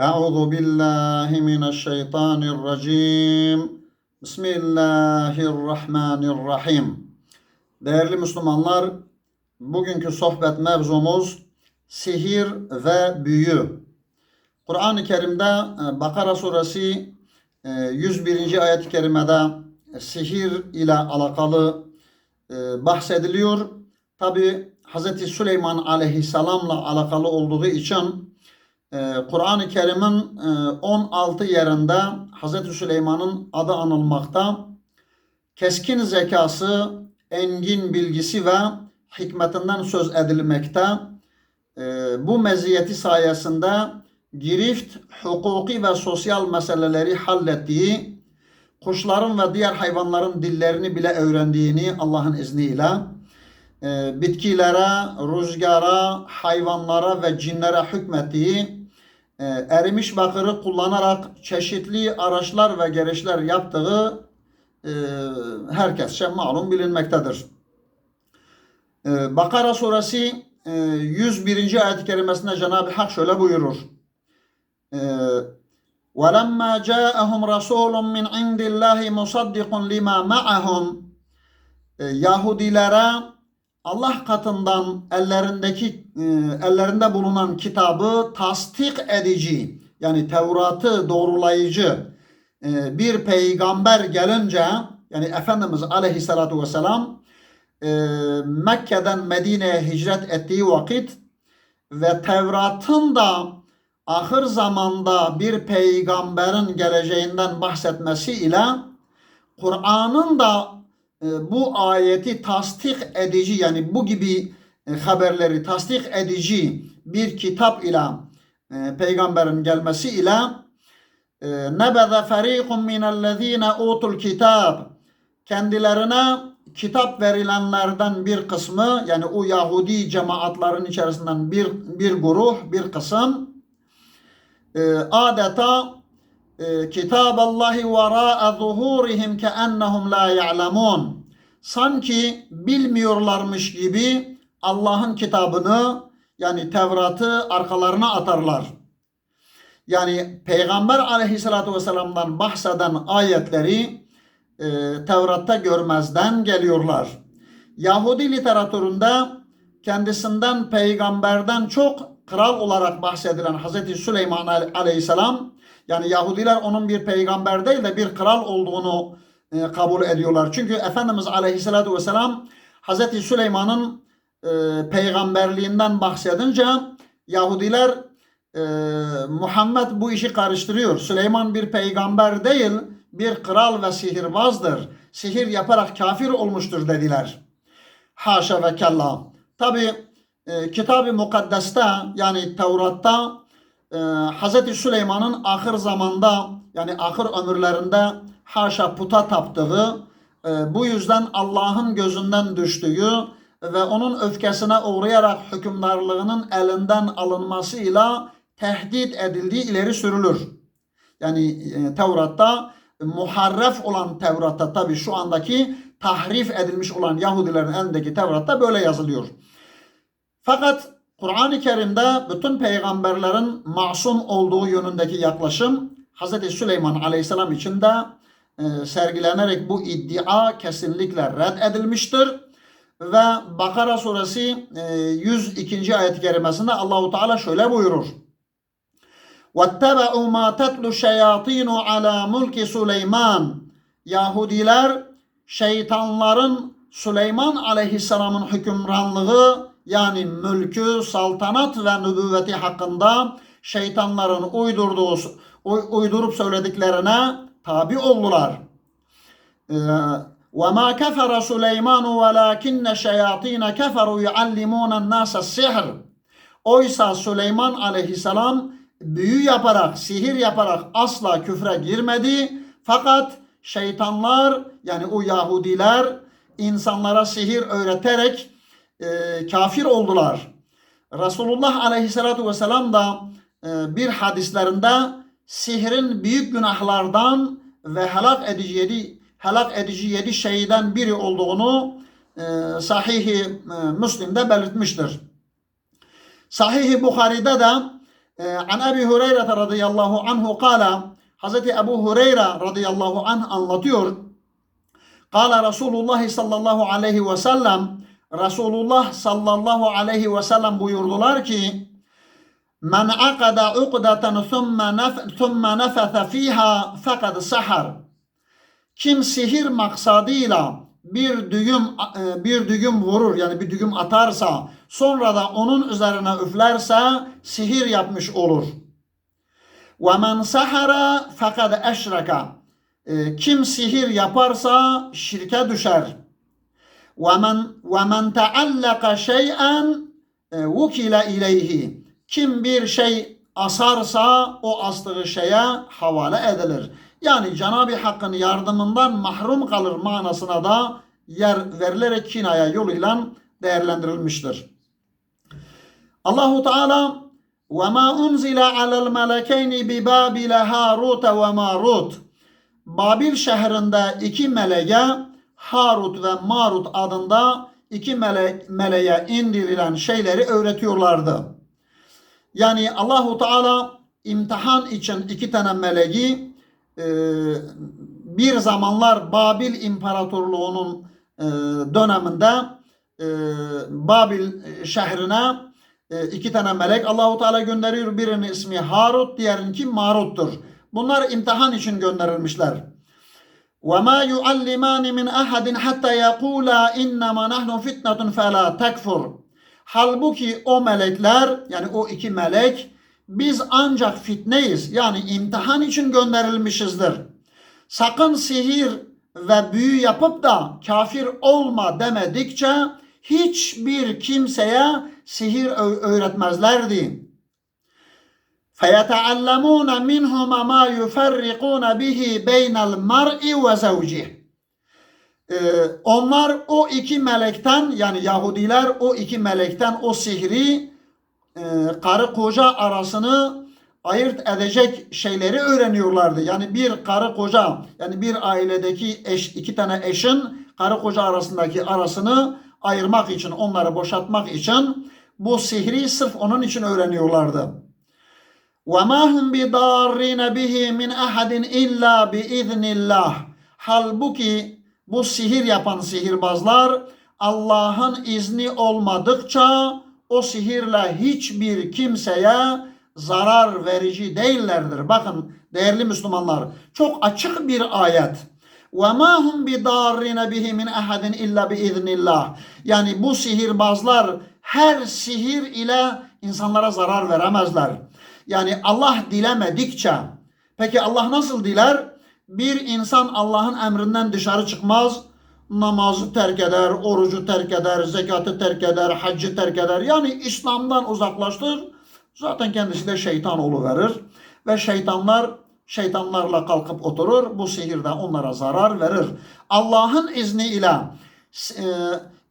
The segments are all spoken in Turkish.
أعوذ بالله من الشيطان الرجيم بسم الله الرحمن الرحيم Değerli Müslümanlar, bugünkü sohbet mevzumuz sihir ve büyü. Kur'an-ı Kerim'de e, Bakara suresi e, 101. ayet-i kerimede e, sihir ile alakalı e, bahsediliyor. Tabi Hz. Süleyman aleyhisselamla alakalı olduğu için e, Kur'an-ı Kerim'in e, 16 yerinde Hz. Süleyman'ın adı anılmakta. Keskin zekası, engin bilgisi ve hikmetinden söz edilmekte. E, bu meziyeti sayesinde girift, hukuki ve sosyal meseleleri hallettiği, kuşların ve diğer hayvanların dillerini bile öğrendiğini Allah'ın izniyle, e, bitkilere, rüzgara, hayvanlara ve cinlere hükmettiği, e, erimiş bakırı kullanarak çeşitli araçlar ve gereçler yaptığı e, herkesçe malum bilinmektedir. E, Bakara suresi e, 101. ayet-i kerimesinde Cenab-ı Hak şöyle buyurur. E, وَلَمَّا جَاءَهُمْ رَسُولٌ مِّنْ عِنْدِ اللّٰهِ مُصَدِّقٌ لِمَا مَعَهُمْ e, Yahudilere Allah katından ellerindeki e, ellerinde bulunan kitabı tasdik edici yani Tevrat'ı doğrulayıcı e, bir peygamber gelince yani Efendimiz Aleyhisselatü Vesselam e, Mekke'den Medine'ye hicret ettiği vakit ve Tevrat'ın da ahir zamanda bir peygamberin geleceğinden bahsetmesi ile Kur'an'ın da bu ayeti tasdik edici yani bu gibi e, haberleri tasdik edici bir kitap ile e, peygamberin gelmesi ile nebeze ferikun minellezine utul kitab kendilerine kitap verilenlerden bir kısmı yani o Yahudi cemaatların içerisinden bir bir grup bir kısım adeta Kitab Allahi vera'a zuhurihim keennehum la ya'lemun. Sanki bilmiyorlarmış gibi Allah'ın kitabını yani Tevrat'ı arkalarına atarlar. Yani Peygamber aleyhissalatü vesselam'dan bahseden ayetleri e, Tevrat'ta görmezden geliyorlar. Yahudi literatüründe kendisinden peygamberden çok kral olarak bahsedilen Hazreti Süleyman aleyhisselam yani Yahudiler onun bir peygamber değil de bir kral olduğunu e, kabul ediyorlar. Çünkü Efendimiz Aleyhisselatü Vesselam Hazreti Süleyman'ın e, peygamberliğinden bahsedince Yahudiler e, Muhammed bu işi karıştırıyor. Süleyman bir peygamber değil bir kral ve sihirbazdır. Sihir yaparak kafir olmuştur dediler. Haşa ve kella. Tabi e, Kitab-ı Mukaddes'te yani Tevrat'ta e, Hz. Süleyman'ın ahir zamanda yani ahir ömürlerinde haşa puta taptığı e, bu yüzden Allah'ın gözünden düştüğü ve onun öfkesine uğrayarak hükümdarlığının elinden alınmasıyla tehdit edildiği ileri sürülür. Yani e, Tevrat'ta muharref olan Tevrat'ta tabi şu andaki tahrif edilmiş olan Yahudilerin elindeki Tevrat'ta böyle yazılıyor. Fakat Kur'an-ı Kerim'de bütün peygamberlerin masum olduğu yönündeki yaklaşım Hz. Süleyman Aleyhisselam için de e, sergilenerek bu iddia kesinlikle reddedilmiştir. Ve Bakara suresi e, 102. ayet-i kerimesinde Allahu Teala şöyle buyurur. وَاتَّبَعُوا مَا تَتْلُ الشَّيَاطِينُ عَلَى مُلْكِ Süleyman Yahudiler şeytanların Süleyman Aleyhisselam'ın hükümranlığı yani mülkü, saltanat ve nübüvveti hakkında şeytanların uydurduğu, uydurup söylediklerine tabi oldular. وَمَا كَفَرَ سُلَيْمَانُ وَلَاكِنَّ شَيَاطِينَ كَفَرُوا يُعَلِّمُونَ النَّاسَ السِّحْرِ Oysa Süleyman aleyhisselam büyü yaparak, sihir yaparak asla küfre girmedi. Fakat şeytanlar yani o Yahudiler insanlara sihir öğreterek e, kafir oldular. Resulullah aleyhissalatu vesselam da e, bir hadislerinde sihrin büyük günahlardan ve helak edici yedi, helak edici yedi şeyden biri olduğunu e, Sahih-i e, Müslim'de belirtmiştir. Sahih-i Bukhari'de de e, An Ebi Hureyre radıyallahu anhu kala Hazreti Ebu Hureyre radıyallahu anh anlatıyor. Kala Resulullah sallallahu aleyhi ve sellem Resulullah sallallahu aleyhi ve sellem buyurdular ki Men akada uqdatan thumma nef thumma nefethe fiha fekad sahar. Kim sihir maksadıyla bir düğüm e, bir düğüm vurur yani bir düğüm atarsa sonra da onun üzerine üflerse sihir yapmış olur. Ve men sahara fekad eşreka. E, Kim sihir yaparsa şirke düşer. Men ve men taallaka şey'en e, ileyhi. Kim bir şey asarsa o astığı şeye havale edilir. Yani Cenab-ı Hakk'ın yardımından mahrum kalır manasına da yer verilerek kinaya yoluyla değerlendirilmiştir. Allahu Teala alel melekeyni bi Babil Harut ve Marut. Babil şehrinde iki meleğe Harut ve Marut adında iki melek, meleğe indirilen şeyleri öğretiyorlardı. Yani Allahu Teala imtihan için iki tane meleği e, bir zamanlar Babil İmparatorluğu'nun e, döneminde e, Babil şehrine iki tane melek Allahu Teala gönderiyor. Birinin ismi Harut, diğerinki Marut'tur. Bunlar imtihan için gönderilmişler. وَمَا يُعَلِّمَانِ مِنْ أَحَدٍ حَتَّى يَقُولَا اِنَّمَا نَحْنُ فِتْنَةٌ فَلَا تَكْفُرْ Halbuki o melekler yani o iki melek biz ancak fitneyiz yani imtihan için gönderilmişizdir. Sakın sihir ve büyü yapıp da kafir olma demedikçe hiçbir kimseye sihir öğretmezlerdi. فَيَتَعَلَّمُونَ مِنْهُمَا مَا يُفَرِّقُونَ بِهِ بَيْنَ الْمَرْءِ وَزَوْجِهِ ee, onlar o iki melekten yani Yahudiler o iki melekten o sihri e, karı koca arasını ayırt edecek şeyleri öğreniyorlardı. Yani bir karı koca yani bir ailedeki eş, iki tane eşin karı koca arasındaki arasını ayırmak için onları boşaltmak için bu sihri sırf onun için öğreniyorlardı. وَمَا هُمْ بِضَارِّينَ بِهِ مِنْ أَحَدٍ إِلَّا بِإِذْنِ اللّٰهِ Halbuki bu sihir yapan sihirbazlar Allah'ın izni olmadıkça o sihirle hiçbir kimseye zarar verici değillerdir. Bakın değerli Müslümanlar çok açık bir ayet. وَمَا هُمْ بِضَارِّينَ بِهِ مِنْ اَحَدٍ اِلَّا بِاِذْنِ Yani bu sihirbazlar her sihir ile insanlara zarar veremezler. Yani Allah dilemedikçe. Peki Allah nasıl diler? Bir insan Allah'ın emrinden dışarı çıkmaz. Namazı terk eder, orucu terk eder, zekatı terk eder, haccı terk eder. Yani İslam'dan uzaklaştır. Zaten kendisi de şeytan verir Ve şeytanlar şeytanlarla kalkıp oturur. Bu sihirde onlara zarar verir. Allah'ın izniyle e,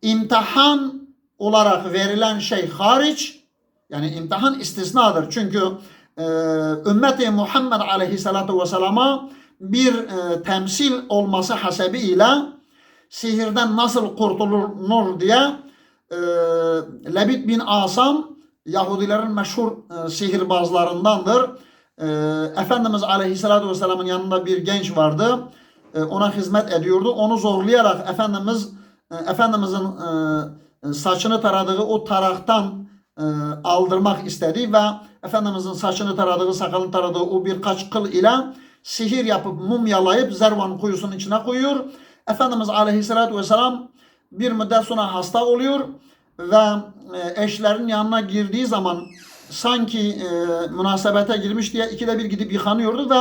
imtihan olarak verilen şey hariç yani imtihan istisnadır. Çünkü e, ümmeti Muhammed aleyhissalatu vesselama bir e, temsil olması hasebiyle sihirden nasıl kurtulur diye e, Lebit bin Asam Yahudilerin meşhur e, sihirbazlarındandır. E, Efendimiz Aleyhisselatü Vesselam'ın yanında bir genç vardı. E, ona hizmet ediyordu. Onu zorlayarak Efendimiz e, Efendimizin e, saçını taradığı o taraktan e, aldırmak istedi ve Efendimizin saçını taradığı, sakalını taradığı o birkaç kıl ile sihir yapıp mumyalayıp Zervan kuyusunun içine koyuyor. Efendimiz Aleyhisselatü Vesselam bir müddet sonra hasta oluyor ve eşlerin yanına girdiği zaman sanki e, münasebete girmiş diye ikide bir gidip yıkanıyordu ve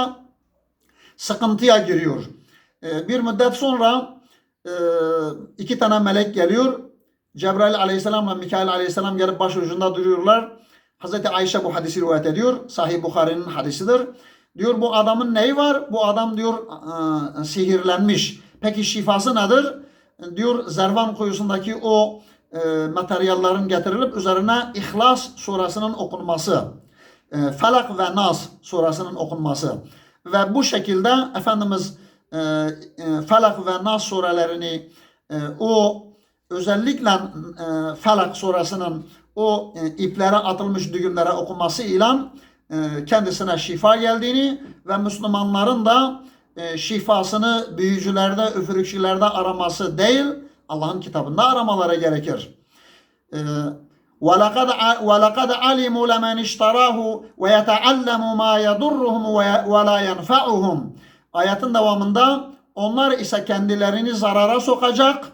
sıkıntıya giriyor. E, bir müddet sonra e, iki tane melek geliyor. Cebrail aleyhisselam ve Mikail aleyhisselam gelip başucunda duruyorlar. Hazreti Ayşe bu hadisi rivayet ediyor. Sahih Bukhari'nin hadisidir. Diyor bu adamın neyi var? Bu adam diyor e, sihirlenmiş. Peki şifası nedir? Diyor Zervan kuyusundaki o e, materyallerin getirilip üzerine İhlas surasının okunması. E, Felak ve Nas surasının okunması. Ve bu şekilde Efendimiz e, e, Felak ve Nas surelerini e, o özellikle e, Felak surasının o e, iplere atılmış düğümlere okuması ile e, kendisine şifa geldiğini ve Müslümanların da e, şifasını büyücülerde, üfürükçülerde araması değil, Allah'ın kitabında aramaları gerekir. E, وَلَقَدْ وَلَقَدْ عَلِمُوا لَمَنْ اشْتَرَاهُ وَيَتَعَلَّمُ مَا يَضُرُّهُمْ وَلَا يَنْفَعُهُمْ Ayetin devamında onlar ise kendilerini zarara sokacak,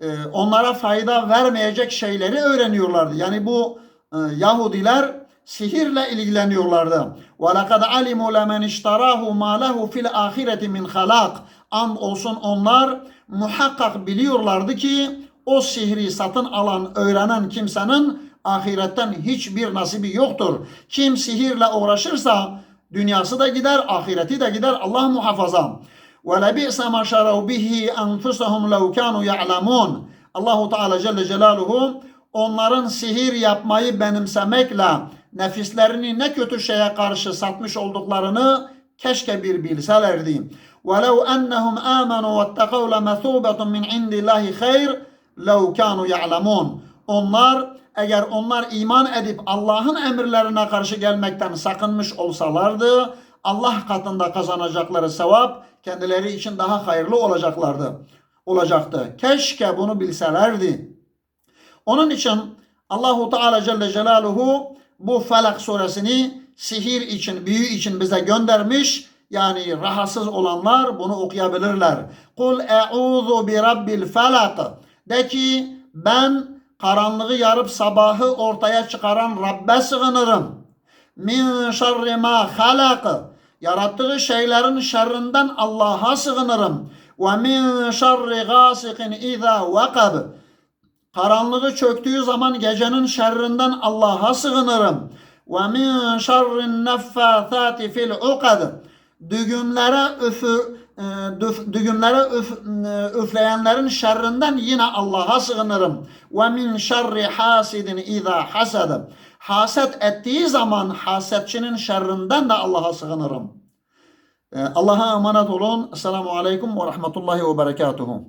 e, onlara fayda vermeyecek şeyleri öğreniyorlardı. Yani bu e, Yahudiler sihirle ilgileniyorlardı. وَلَقَدْ عَلِمُوا لَمَنْ اشْتَرَاهُ مَا لَهُ فِي الْآخِرَةِ مِنْ خَلَاقٍ And olsun onlar muhakkak biliyorlardı ki o sihri satın alan, öğrenen kimsenin ahiretten hiçbir nasibi yoktur. Kim sihirle uğraşırsa dünyası da gider, ahireti de gider. Allah muhafaza. وَلَبِئْسَ مَا شَرَوْا بِهِ أَنْفُسَهُمْ لَوْ كَانُوا يَعْلَمُونَ Allahu Teala Celle Celaluhu onların sihir yapmayı benimsemekle nefislerini ne kötü şeye karşı satmış olduklarını keşke bir bilselerdi. وَلَوْ أَنَّهُمْ آمَنُوا وَاتَّقَوْا لَمَثُوبَةٌ مِنْ عِنْدِ اللّٰهِ خَيْرٌ لَوْ كَانُوا يَعْلَمُونَ Onlar eğer onlar iman edip Allah'ın emirlerine karşı gelmekten sakınmış olsalardı Allah katında kazanacakları sevap kendileri için daha hayırlı olacaklardı. Olacaktı. Keşke bunu bilselerdi. Onun için Allahu Teala Celle Celaluhu bu Felak suresini sihir için, büyü için bize göndermiş. Yani rahatsız olanlar bunu okuyabilirler. Kul e'udhu bi rabbil felak. De ki ben karanlığı yarıp sabahı ortaya çıkaran Rabbe sığınırım. Min şerri ma halak. Yarattığı şeylerin şerrinden Allah'a sığınırım. Ve min şerri gasikin iza vakab. Karanlığı çöktüğü zaman gecenin şerrinden Allah'a sığınırım. Ve min şerrin neffathati fil ukad. Düğümlere üfü e, düf- düğümlere üf, e, üfleyenlerin şerrinden yine Allah'a sığınırım. Ve min şerri hasidin iza hasad. Haset ettiği zaman hasetçinin şerrinden de Allah'a sığınırım. E, Allah'a emanet olun. Esselamu Aleyküm ve Rahmetullahi ve Berekatuhu.